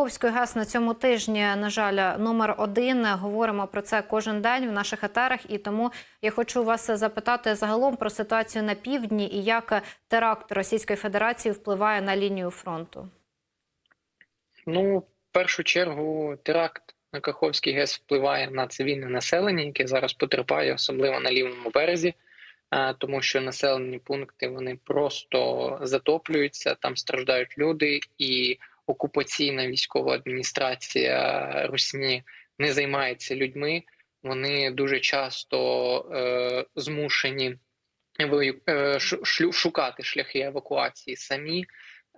Каховської ГЕС на цьому тижні, на жаль, номер один. Говоримо про це кожен день в наших етерах. І тому я хочу вас запитати загалом про ситуацію на півдні і як теракт Російської Федерації впливає на лінію фронту. Ну, в першу чергу, теракт на Каховський ГЕС впливає на цивільне населення, яке зараз потерпає, особливо на лівому березі, тому що населені пункти вони просто затоплюються, там страждають люди, і окупаційна військова адміністрація Русні не займається людьми. Вони дуже часто е, змушені е, шукати шляхи евакуації самі.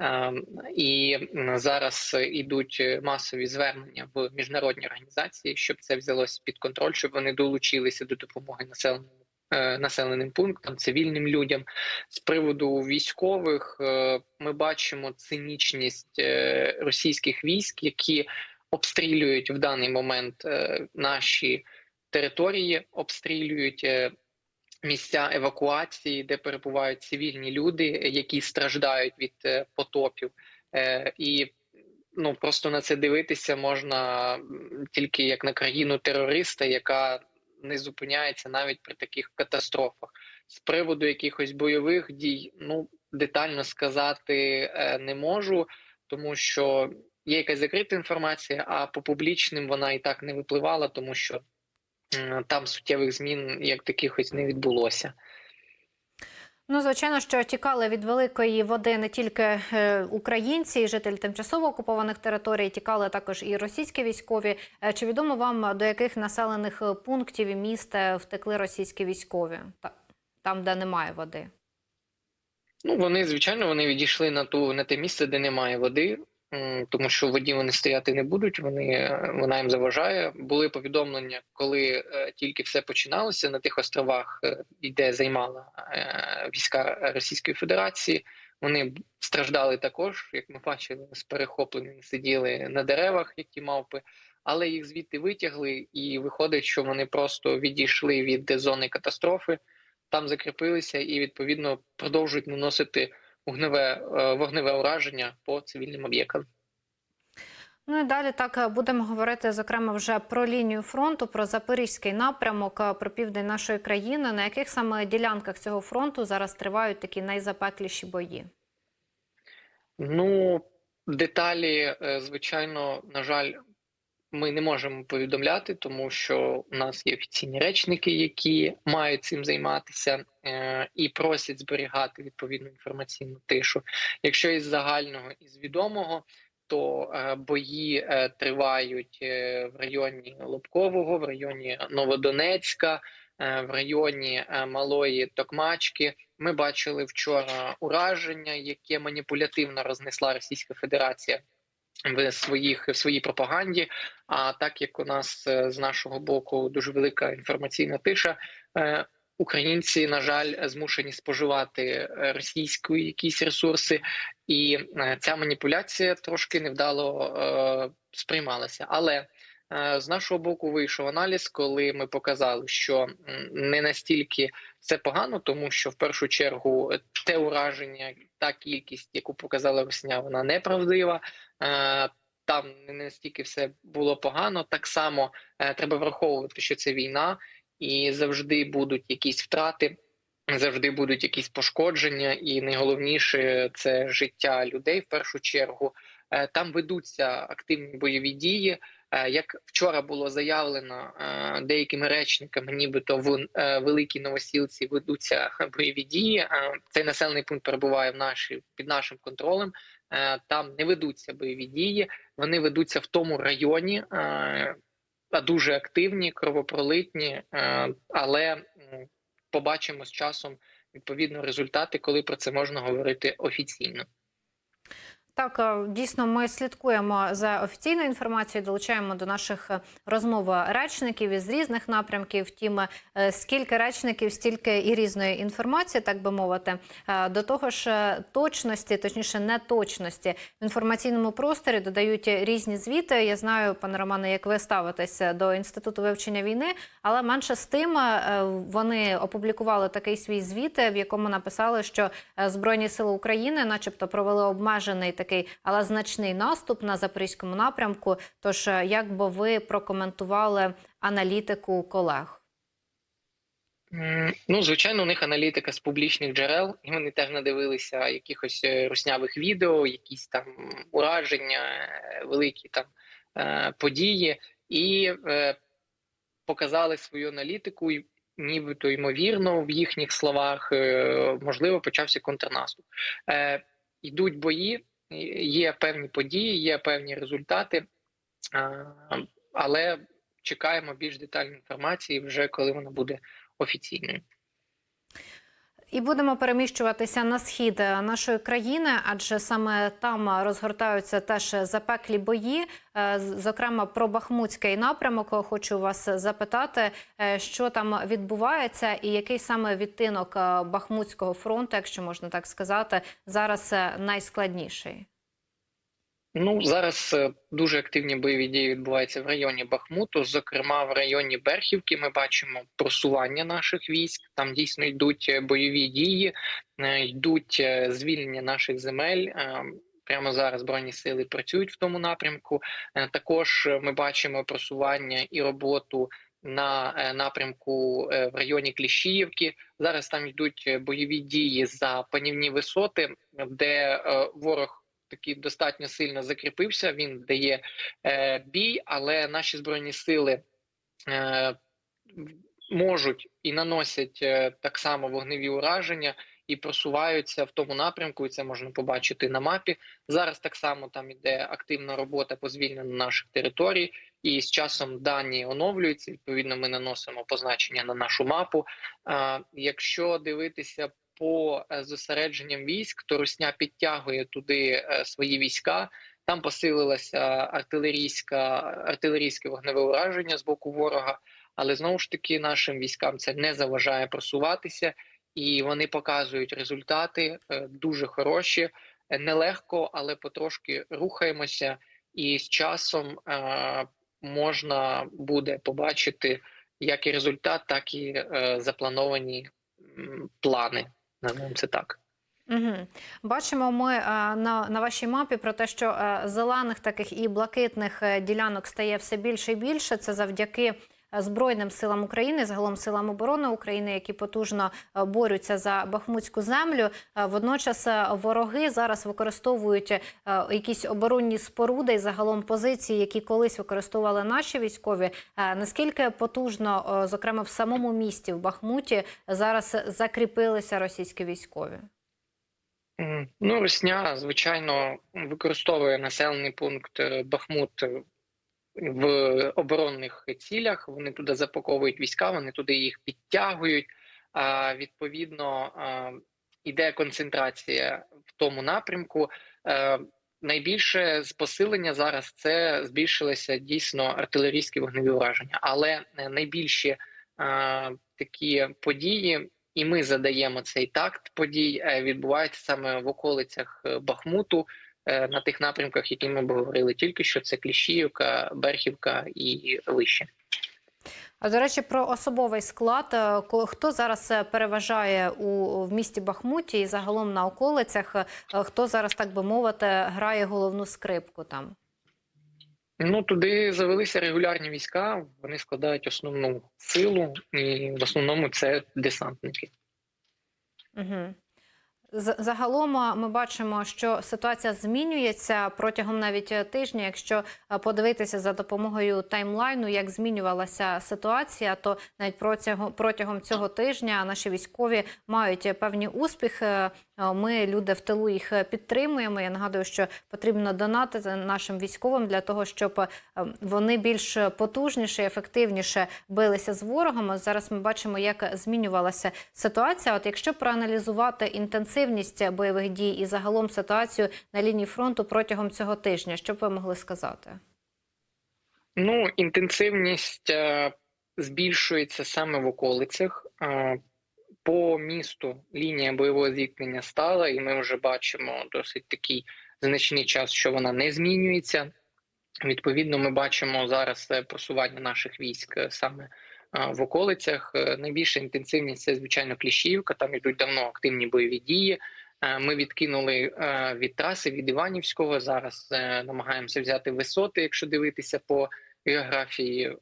Ем, І зараз ідуть масові звернення в міжнародні організації, щоб це взялося під контроль, щоб вони долучилися до допомоги населеному е, населеним пунктам, цивільним людям. З приводу військових е, ми бачимо цинічність е, російських військ, які обстрілюють в даний момент е, наші території, обстрілюють е, місця евакуації, де перебувають цивільні люди, які страждають від е, потопів, Е, і ну просто на це дивитися можна тільки як на країну терориста, яка не зупиняється навіть при таких катастрофах. З приводу якихось бойових дій, ну детально сказати е, не можу, тому що є якась закрита інформація, а по публічним вона і так не випливала, тому що там суттєвих змін як таких ось не відбулося. Ну, звичайно, що тікали від великої води не тільки е, українці, і жителі тимчасово окупованих територій, тікали також і російські військові. Е, Чи відомо вам до яких населених е, пунктів і міст втекли російські військові? Та- Там, де немає води. Ну, вони, звичайно, вони відійшли на ту на те місце, де немає води, тому що воді вони стояти не будуть. Вони е, вона їм заважає. Були повідомлення, коли е, тільки все починалося на тих островах, е, де займала війська Російської Федерації. Вони страждали також, як ми бачили, з перехопленими сиділи на деревах, які мавпи, але їх звідти витягли, і виходить, що вони просто відійшли від зони катастрофи там закріпилися і відповідно продовжують наносити вогневе е, вогневе ураження по цивільним об'єктам. Ну і далі так е, будемо говорити зокрема вже про лінію фронту, про запорізький напрямок, е, про південь нашої країни. На яких саме ділянках цього фронту зараз тривають такі найзапекліші бої? Ну деталі, звичайно, на жаль, ми не можемо повідомляти, тому що у нас є офіційні речники, які мають цим займатися е, і просять зберігати відповідну інформаційну тишу. Якщо із загального із відомого, то е, бої е, тривають в районі Лобкового, в районі Новодонецька, в районі Малої Токмачки. Ми бачили вчора ураження, яке маніпулятивно рознесла Російська Федерація в своїх в своїй пропаганді. А так як у нас е, з нашого боку дуже велика інформаційна тиша, е, українці, на жаль, змушені споживати е, російські якісь ресурси, і ця маніпуляція трошки невдало е, сприймалася. Але з нашого боку вийшов аналіз, коли ми показали, що не настільки це погано, тому що в першу чергу те ураження, та кількість, яку показала Росня, вона неправдива. Е, Там не настільки все було погано. Так само е, треба враховувати, що це війна, і завжди будуть якісь втрати, завжди будуть якісь пошкодження, і найголовніше це життя людей в першу чергу. Е, Там ведуться активні бойові дії. Е, Як вчора було заявлено е, деякими речниками, нібито в е, великій новосілці ведуться бойові дії. Цей населений пункт перебуває в нашій під нашим контролем. Там не ведуться бойові дії, вони ведуться в тому районі, а дуже активні, кровопролитні, але побачимо з часом відповідно результати, коли про це можна говорити офіційно. Так, е, дійсно, ми слідкуємо за офіційною інформацією, долучаємо до наших е, розмов речників із різних напрямків. Втім, е, скільки речників, стільки і різної інформації, так би мовити. До того ж, точності, точніше, неточності в інформаційному просторі додають різні звіти. Я знаю, пане Романе, як ви ставитеся до інституту вивчення війни, але менше з тим вони опублікували такий свій звіт, в якому написали, що Збройні сили України, начебто, провели обмежений такий, але значний наступ на запорізькому напрямку. Тож, е, як би ви прокоментували аналітику колег? Ну, звичайно, у них аналітика з публічних джерел, і вони теж надивилися якихось е, руснявих відео, якісь там ураження, е, великі там події, і показали свою аналітику, і нібито ймовірно, в їхніх словах можливо почався контрнаступ. Йдуть бої, є певні події, є певні результати, але чекаємо більш детальної інформації вже коли вона буде офіційною. І будемо переміщуватися на схід е, нашої країни, адже саме там розгортаються теж запеклі бої. Е, Зокрема, про Бахмутський напрямок хочу вас запитати, е, що там відбувається, і який саме відтинок Бахмутського фронту, якщо можна так сказати, зараз найскладніший. Ну зараз е, дуже активні бойові дії відбуваються в районі Бахмуту. Зокрема, в районі Берхівки ми бачимо просування наших військ. Там дійсно йдуть е, бойові дії, е, йдуть звільнення наших земель. Прямо зараз збройні сили працюють в тому напрямку. Також ми бачимо просування і роботу на напрямку в районі Кліщіївки. Зараз там йдуть бойові дії за панівні висоти, де ворог таки достатньо сильно закріпився. Він дає е, бій, але наші збройні сили е, можуть і наносять е, так само вогневі ураження і просуваються в тому напрямку. І це можна побачити на мапі. Зараз так само там іде активна робота по звільненню наших територій, і з часом дані оновлюються. Відповідно, ми наносимо позначення на нашу мапу. Е, якщо дивитися по е, зосередженням військ, то Русня підтягує туди е, свої війська. Там посилилося артилерійська артилерійське вогневе ураження з боку ворога, але знову ж таки нашим військам це не заважає просуватися, і вони показують результати е, дуже хороші. Нелегко, але потрошки рухаємося, і з часом можна буде побачити як і результат, так і заплановані плани. Називаємо це так. Угу. Бачимо ми е, на, на вашій мапі про те, що е, зелених таких і блакитних е, ділянок стає все більше і більше. Це завдяки Збройним силам України, загалом силам оборони України, які потужно е, борються за бахмутську землю. Е, Водночас е, вороги зараз використовують якісь оборонні споруди і загалом позиції, які колись використовували наші військові. Наскільки потужно, зокрема в самому місті в Бахмуті, зараз закріпилися російські військові? Ну, Росня, звичайно, використовує населений пункт Бахмут в оборонних цілях. Вони туди запаковують війська, вони туди їх підтягують. А відповідно іде концентрація в тому напрямку. Е, Найбільше з посилення зараз це збільшилися дійсно артилерійські вогневі ураження, але е, найбільші е, такі події і ми задаємо цей такт подій. Відбувається саме в околицях Бахмуту на тих напрямках, які ми говорили тільки що. Це Кліщіївка, Берхівка і вище. А до речі, про особовий склад. Е, Хто зараз е, переважає у в місті Бахмуті і загалом на околицях? Е, Хто зараз, так би мовити, грає головну скрипку там? Ну туди завелися регулярні війська. Вони складають основну силу, і в основному це десантники. Угу. Загалом ми бачимо, що ситуація змінюється протягом навіть е, тижня. Якщо е, подивитися за допомогою таймлайну, як змінювалася ситуація, то навіть протягом протягом цього тижня наші військові мають е, певні успіхи. Ми люди в тилу їх підтримуємо. Я нагадую, що потрібно донатити нашим військовим для того, щоб вони більш потужніше, і ефективніше билися з ворогом. Зараз ми бачимо, як змінювалася ситуація. От якщо проаналізувати інтенсивність бойових дій і загалом ситуацію на лінії фронту протягом цього тижня, що б ви могли сказати? Ну, інтенсивність е, збільшується саме в околицях. Е, по місту лінія бойового зіткнення стала, і ми вже бачимо досить такий значний час, що вона не змінюється. Відповідно, ми бачимо зараз е, просування наших військ саме в околицях. Е, Найбільша інтенсивність це звичайно Кліщівка. Там йдуть давно активні бойові дії. Е, Ми відкинули е, від траси від Іванівського. Зараз намагаємося взяти висоти, якщо дивитися по географії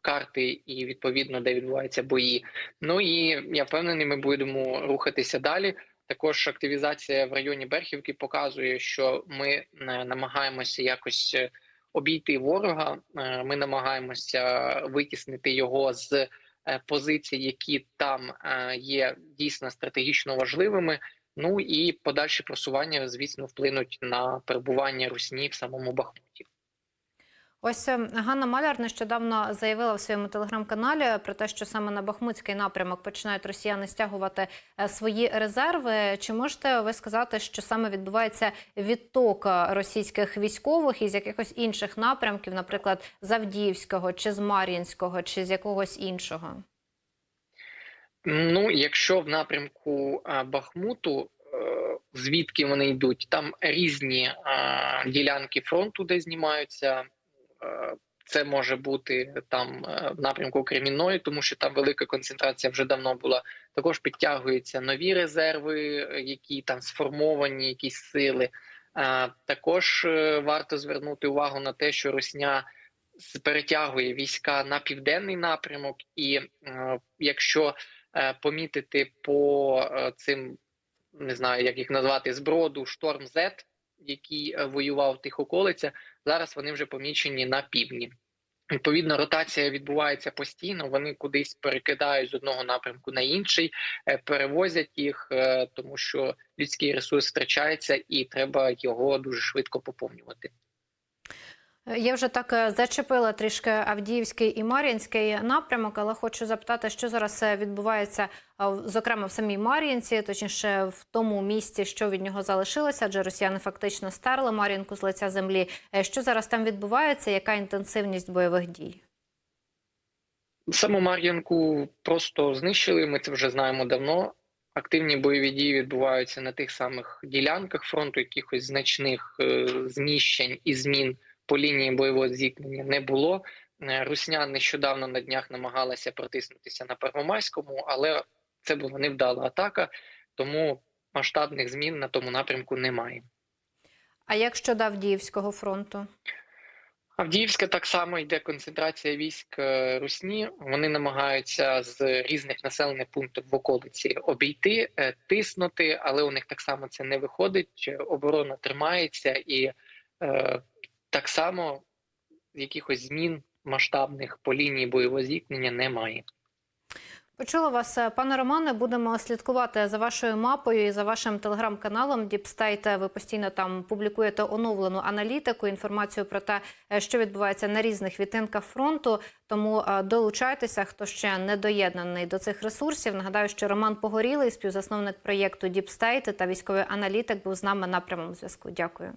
карти і відповідно де відбуваються бої. Ну і я впевнений, ми будемо рухатися далі. Також активізація в районі Берхівки показує, що ми намагаємося якось обійти ворога. Е, Ми намагаємося витіснити його з е, позицій, які там е, є дійсно стратегічно важливими. Ну і подальші просування, звісно, вплинуть на перебування Русні в самому Бахмуті. Ось е, Ганна Маляр нещодавно заявила в своєму телеграм-каналі про те, що саме на Бахмутський напрямок починають росіяни стягувати е, свої резерви. Чи можете ви сказати, що саме відбувається відток е, російських військових із якихось інших напрямків, наприклад, з Авдіївського чи з Мар'їнського, чи з якогось іншого? Ну, якщо в напрямку Бахмуту, звідки вони йдуть, там різні а, ділянки фронту, де знімаються. Е, Це може бути там е, в напрямку Кремінної, тому що там велика концентрація вже давно була. Також підтягуються нові резерви, які там сформовані, якісь сили. Е, Також варто звернути увагу на те, що Росня перетягує війська на південний напрямок, і якщо помітити по цим, не знаю, як їх назвати, зброду Шторм Z, який воював в тих околицях, зараз вони вже помічені на півдні. Відповідно, ротація відбувається постійно. Вони кудись перекидають з одного напрямку на інший, е, перевозять їх, е, тому що людський ресурс втрачається, і треба його дуже швидко поповнювати. Я вже так е, зачепила трішки Авдіївський і Мар'їнський напрямок, але хочу запитати, що зараз е, відбувається, е, зокрема в самій Мар'їнці, точніше в тому місці, що від нього залишилося, адже росіяни фактично стерли Мар'їнку з лиця землі. Е, Що зараз там відбувається? Яка інтенсивність бойових дій? Саму Мар'їнку просто знищили. Ми це вже знаємо давно. Активні бойові дії відбуваються на тих самих ділянках фронту, якихось значних е, зміщень і змін по лінії бойового зіткнення не було. Е, Русня нещодавно на днях намагалася протиснутися на Первомайському, але це була невдала атака, тому масштабних змін на тому напрямку немає. А як щодо Авдіївського фронту? Авдіївська так само йде концентрація військ е, Русні. Вони намагаються з різних населених пунктів в околиці обійти, е, тиснути, але у них так само це не виходить. Оборона тримається, і так само якихось змін масштабних по лінії бойового зіткнення немає. Почула вас, е, пане Романе. Будемо слідкувати за вашою мапою і за вашим телеграм-каналом Діпстейт. Ви постійно там публікуєте оновлену аналітику, інформацію про те, е, що відбувається на різних відтинках фронту. Тому е, долучайтеся, хто ще не доєднаний до цих ресурсів. Нагадаю, що Роман Погорілий, співзасновник проєкту Діпстейт та військовий аналітик, був з нами на прямому зв'язку. Дякую.